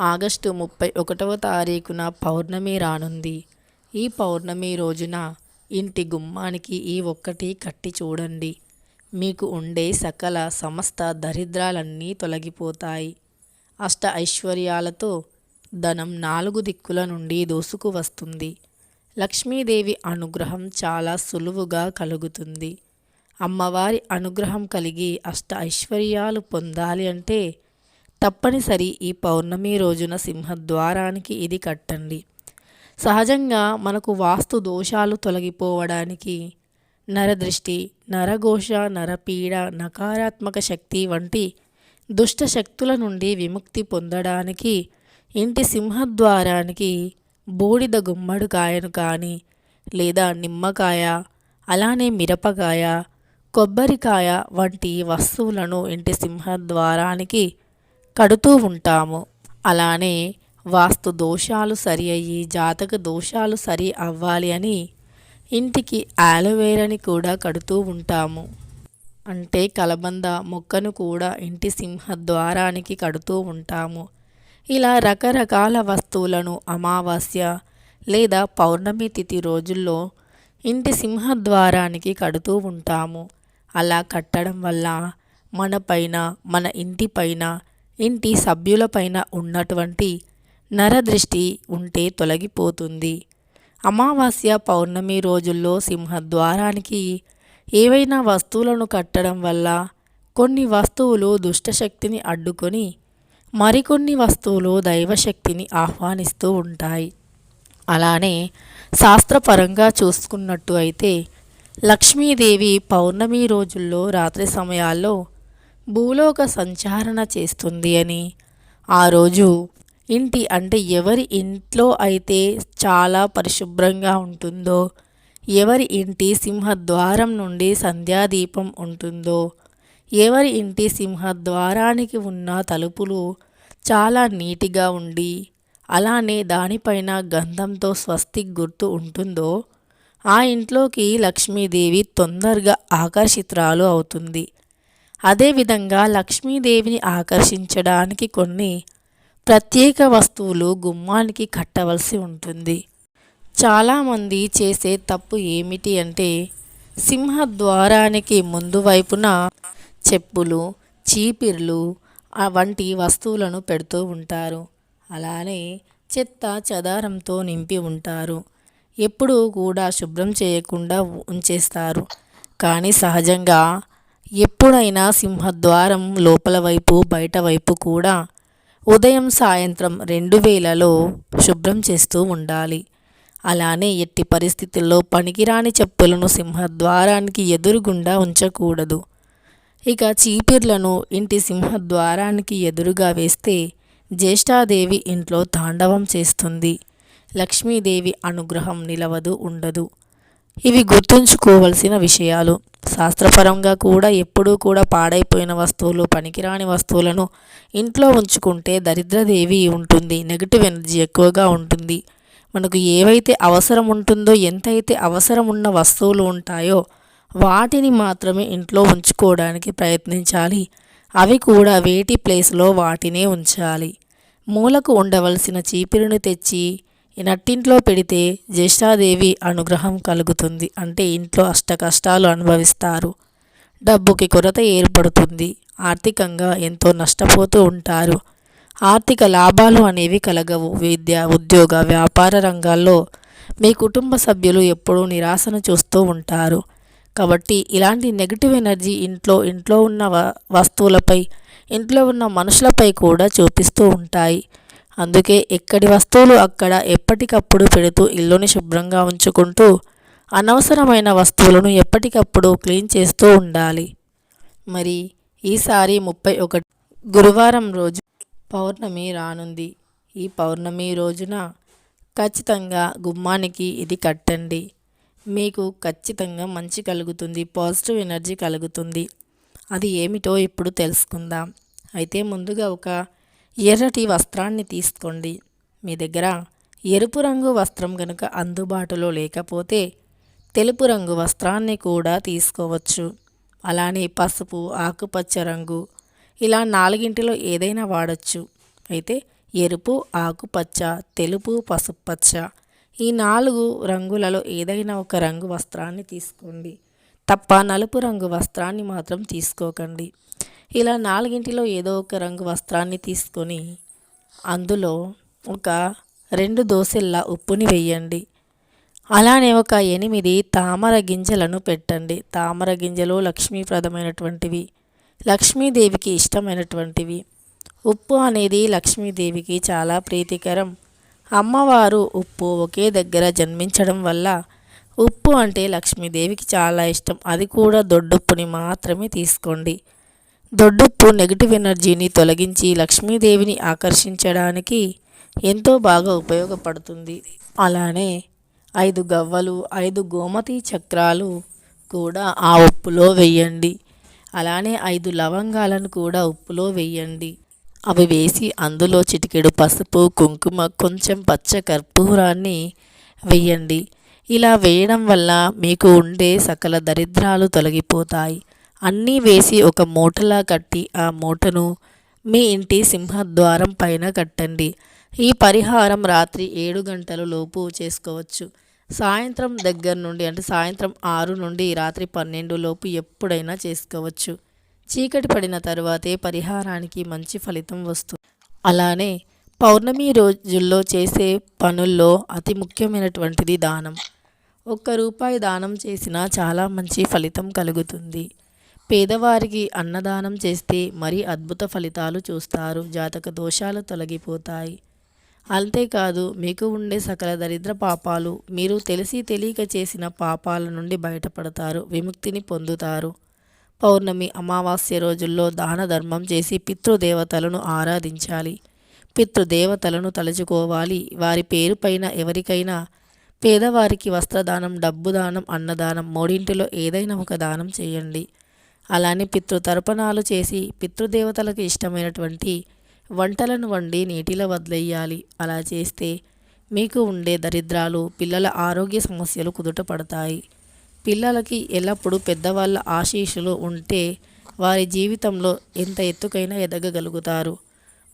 August ముప్పై ఒకటవ తారీఖున పౌర్ణమి రానుంది. ఈ పౌర్ణమి రోజున ఇంటి గుమ్మానికి ఈ ఒక్కటి కట్టి చూడండి. మీకు ఉండే సకల సమస్త దరిద్రాలన్నీ తొలగిపోతాయి. అష్ట ఐశ్వర్యాలతో ధనం నాలుగు దిక్కుల నుండి దోసుకు వస్తుంది. లక్ష్మీదేవి అనుగ్రహం చాలా సులువుగా కలుగుతుంది. అమ్మవారి అనుగ్రహం కలిగి అష్ట ఐశ్వర్యాలు పొందాలి అంటే తప్పనిసరి ఈ పౌర్ణమి రోజున సింహద్వారానికి ఇది కట్టండి. సహజంగా మనకు వాస్తు దోషాలు తొలగిపోవడానికి నరదృష్టి నరఘోష నరపీడ నకారాత్మక శక్తి వంటి దుష్ట శక్తుల నుండి విముక్తి పొందడానికి ఇంటి సింహద్వారానికి బూడిద గుమ్మడికాయను కానీ లేదా నిమ్మకాయ అలానే మిరపకాయ కొబ్బరికాయ వంటి వస్తువులను ఇంటి సింహద్వారానికి కడుతూ ఉంటాము. అలానే వాస్తు దోషాలు సరి అయ్యి జాతక దోషాలు సరి అవ్వాలి అని ఇంటికి ఆలోవేరాని కూడా కడుతూ ఉంటాము. అంటే కలబంద మొక్కను కూడా ఇంటి సింహద్వారానికి కడుతూ ఉంటాము. ఇలా రకరకాల వస్తువులను అమావాస్య లేదా పౌర్ణమి తిథి రోజుల్లో ఇంటి సింహద్వారానికి కడుతూ ఉంటాము. అలా కట్టడం వల్ల మన పైన మన ఇంటిపైన ఇంటి సభ్యులపైన ఉన్నటువంటి నరదృష్టి ఉంటే తొలగిపోతుంది. అమావాస్య పౌర్ణమి రోజుల్లో సింహద్వారానికి ఏవైనా వస్తువులను కట్టడం వల్ల కొన్ని వస్తువులు దుష్టశక్తిని అడ్డుకొని మరికొన్ని వస్తువులు దైవశక్తిని ఆహ్వానిస్తూ ఉంటాయి. అలానే శాస్త్రపరంగా చూసుకున్నట్టు అయితే లక్ష్మీదేవి పౌర్ణమి రోజుల్లో రాత్రి సమయాల్లో భూలోక సంచారణ చేస్తుంది అని. ఆ రోజు ఇంటి అంటే ఎవరి ఇంట్లో అయితే చాలా పరిశుభ్రంగా ఉంటుందో ఎవరి ఇంటి సింహద్వారం నుండి సంధ్యాదీపం ఉంటుందో ఎవరి ఇంటి సింహద్వారానికి ఉన్న తలుపులు చాలా నీటిగా ఉండి అలానే దానిపైన గంధంతో స్వస్తి గుర్తు ఉంటుందో ఆ ఇంట్లోకి లక్ష్మీదేవి తొందరగా ఆకర్షితురాలు అవుతుంది. అదేవిధంగా లక్ష్మీదేవిని ఆకర్షించడానికి కొన్ని ప్రత్యేక వస్తువులు గుమ్మానికి కట్టవలసి ఉంటుంది. చాలామంది చేసే తప్పు ఏమిటి అంటే సింహద్వారానికి ముందు వైపున చెప్పులు చీపిర్లు వంటి వస్తువులను పెడుతూ ఉంటారు. అలానే చెత్త చదారంతో నింపి ఉంటారు. ఎప్పుడూ కూడా శుభ్రం చేయకుండా ఉంచేస్తారు. కానీ సహజంగా ఎప్పుడైనా సింహద్వారం లోపల వైపు బయట వైపు కూడా ఉదయం సాయంత్రం రెండు వేలలో శుభ్రం చేస్తూ ఉండాలి. అలానే ఎట్టి పరిస్థితుల్లో పనికిరాని చెప్పులను సింహద్వారానికి ఎదురుగుండా ఉంచకూడదు. ఇక చీపిర్లను ఇంటి సింహద్వారానికి ఎదురుగా వేస్తే జ్యేష్ఠాదేవి ఇంట్లో తాండవం చేస్తుంది. లక్ష్మీదేవి అనుగ్రహం నిలవదు ఉండదు. ఇవి గుర్తుంచుకోవలసిన విషయాలు. శాస్త్రపరంగా కూడా ఎప్పుడూ కూడా పాడైపోయిన వస్తువులు పనికిరాని వస్తువులను ఇంట్లో ఉంచుకుంటే దరిద్రదేవి ఉంటుంది నెగిటివ్ ఎనర్జీ ఎక్కువగా ఉంటుంది. మనకు ఏవైతే అవసరం ఉంటుందో ఎంతైతే అవసరం ఉన్న వస్తువులు ఉంటాయో వాటిని మాత్రమే ఇంట్లో ఉంచుకోవడానికి ప్రయత్నించాలి. అవి కూడా వేటి ప్లేస్లో వాటినే ఉంచాలి. మూలకు ఉండవలసిన చీపిరిని తెచ్చి నట్టింట్లో పెడితే జ్యేష్ఠాదేవి అనుగ్రహం కలుగుతుంది అంటే ఇంట్లో అష్ట కష్టాలు అనుభవిస్తారు. డబ్బుకి కొరత ఏర్పడుతుంది. ఆర్థికంగా ఎంతో నష్టపోతూ ఉంటారు. ఆర్థిక లాభాలు అనేవి కలగవు. విద్య ఉద్యోగ వ్యాపార రంగాల్లో మీ కుటుంబ సభ్యులు ఎప్పుడూ నిరాశను చూస్తూ ఉంటారు. కాబట్టి ఇలాంటి నెగిటివ్ ఎనర్జీ ఇంట్లో ఇంట్లో ఉన్న వస్తువులపై ఇంట్లో ఉన్న మనుషులపై కూడా చూపిస్తూ ఉంటాయి. అందుకే ఎక్కడి వస్తువులు అక్కడ ఎప్పటికప్పుడు పెడుతూ ఇల్లుని శుభ్రంగా ఉంచుకుంటూ అనవసరమైన వస్తువులను ఎప్పటికప్పుడు క్లీన్ చేస్తూ ఉండాలి. మరి ఈసారి ముప్పై ఒకటి గురువారం రోజు పౌర్ణమి రానుంది. ఈ పౌర్ణమి రోజున ఖచ్చితంగా గుమ్మానికి ఇది కట్టండి. మీకు ఖచ్చితంగా మంచి కలుగుతుంది పాజిటివ్ ఎనర్జీ కలుగుతుంది. అది ఏమిటో ఇప్పుడు తెలుసుకుందాం. అయితే ముందుగా ఒక ఎర్రటి వస్త్రాన్ని తీసుకోండి. మీ దగ్గర ఎరుపు రంగు వస్త్రం కనుక అందుబాటులో లేకపోతే తెలుపు రంగు వస్త్రాన్ని కూడా తీసుకోవచ్చు. అలానే పసుపు ఆకుపచ్చ రంగు ఇలా నాలుగింటిలో ఏదైనా వాడచ్చు. అయితే ఎరుపు ఆకుపచ్చ తెలుపు పసుపచ్చ ఈ నాలుగు రంగులలో ఏదైనా ఒక రంగు వస్త్రాన్ని తీసుకోండి. తప్ప నలుపు రంగు వస్త్రాన్ని మాత్రం తీసుకోకండి. ఇలా నాలుగింటిలో ఏదో ఒక రంగు వస్త్రాన్ని తీసుకొని అందులో ఒక రెండు దోశల్లా ఉప్పుని వేయండి. అలానే ఒక ఎనిమిది తామర గింజలను పెట్టండి. తామర గింజలు లక్ష్మీప్రదమైనటువంటివి లక్ష్మీదేవికి ఇష్టమైనటువంటివి. ఉప్పు అనేది లక్ష్మీదేవికి చాలా ప్రీతికరం. అమ్మవారు ఉప్పు ఒకే దగ్గర జన్మించడం వల్ల ఉప్పు అంటే లక్ష్మీదేవికి చాలా ఇష్టం. అది కూడా దొడ్డుప్పుని మాత్రమే తీసుకోండి. దొడ్డుప్పు నెగిటివ్ ఎనర్జీని తొలగించి లక్ష్మీదేవిని ఆకర్షించడానికి ఎంతో బాగా ఉపయోగపడుతుంది. అలానే ఐదు గవ్వలు ఐదు గోమతి చక్రాలు కూడా ఆ ఉప్పులో వేయండి. అలానే ఐదు లవంగాలను కూడా ఉప్పులో వేయండి. అవి వేసి అందులో చిటికెడు పసుపు కుంకుమ కొంచెం పచ్చ కర్పూరాన్ని వేయండి. ఇలా వేయడం వల్ల మీకు ఉండే సకల దరిద్రాలు తొలగిపోతాయి. అన్నీ వేసి ఒక మూటలా కట్టి ఆ మూటను మీ ఇంటి సింహద్వారం పైన కట్టండి. ఈ పరిహారం రాత్రి ఏడు గంటల లోపు చేసుకోవచ్చు. సాయంత్రం దగ్గర నుండి అంటే సాయంత్రం ఆరు నుండి రాత్రి పన్నెండు లోపు ఎప్పుడైనా చేసుకోవచ్చు. చీకటి పడిన తర్వాతే పరిహారానికి మంచి ఫలితం వస్తుంది. అలానే పౌర్ణమి రోజుల్లో చేసే పనుల్లో అతి ముఖ్యమైనటువంటిది దానం. ఒక్క రూపాయి దానం చేసినా చాలా మంచి ఫలితం కలుగుతుంది. పేదవారికి అన్నదానం చేస్తే మరీ అద్భుత ఫలితాలు చూస్తారు. జాతక దోషాలు తొలగిపోతాయి. అంతేకాదు మీకు ఉండే సకల దరిద్ర పాపాలు మీరు తెలిసి తెలియక చేసిన పాపాల నుండి బయటపడతారు విముక్తిని పొందుతారు. పౌర్ణమి అమావాస్య రోజుల్లో దాన ధర్మం చేసి పితృదేవతలను ఆరాధించాలి. పితృదేవతలను తలుచుకోవాలి. వారి పేరు పైన ఎవరికైనా పేదవారికి వస్త్రదానం డబ్బు దానం అన్నదానం మూడింటిలో ఏదైనా ఒక దానం చేయండి. అలానే పితృతర్పణాలు చేసి పితృదేవతలకు ఇష్టమైనటువంటి వంటలను వండి నీటిలో వదిలేయాలి. అలా చేస్తే మీకు ఉండే దరిద్రాలు పిల్లల ఆరోగ్య సమస్యలు కుదుట పడతాయి. పిల్లలకి ఎల్లప్పుడూ పెద్దవాళ్ళ ఆశీస్సులు ఉంటే వారి జీవితంలో ఎంత ఎత్తుకైనా ఎదగగలుగుతారు.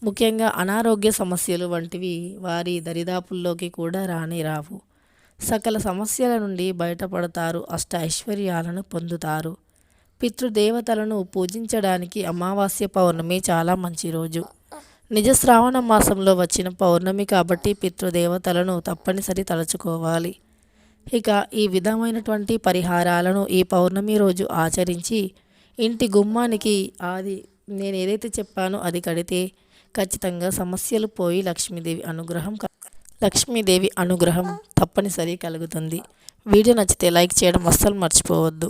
ముఖ్యంగా అనారోగ్య సమస్యలు వంటివి వారి దరిదాపుల్లోకి కూడా రాని రావు. సకల సమస్యల నుండి బయటపడతారు అష్ట ఐశ్వర్యాలను పొందుతారు. పితృదేవతలను పూజించడానికి అమావాస్య పౌర్ణమి చాలా మంచి రోజు. నిజ శ్రావణ మాసంలో వచ్చిన పౌర్ణమి కాబట్టి పితృదేవతలను తప్పనిసరి తలుచుకోవాలి. ఇక ఈ విధమైనటువంటి పరిహారాలను ఈ పౌర్ణమి రోజు ఆచరించి ఇంటి గుమ్మానికి అది నేను ఏదైతే చెప్పానో అది కడితే ఖచ్చితంగా సమస్యలు పోయి లక్ష్మీదేవి అనుగ్రహం లక్ష్మీదేవి అనుగ్రహం తప్పనిసరి కలుగుతుంది. వీడియో నచ్చితే లైక్ చేయడం అస్సలు మర్చిపోవద్దు.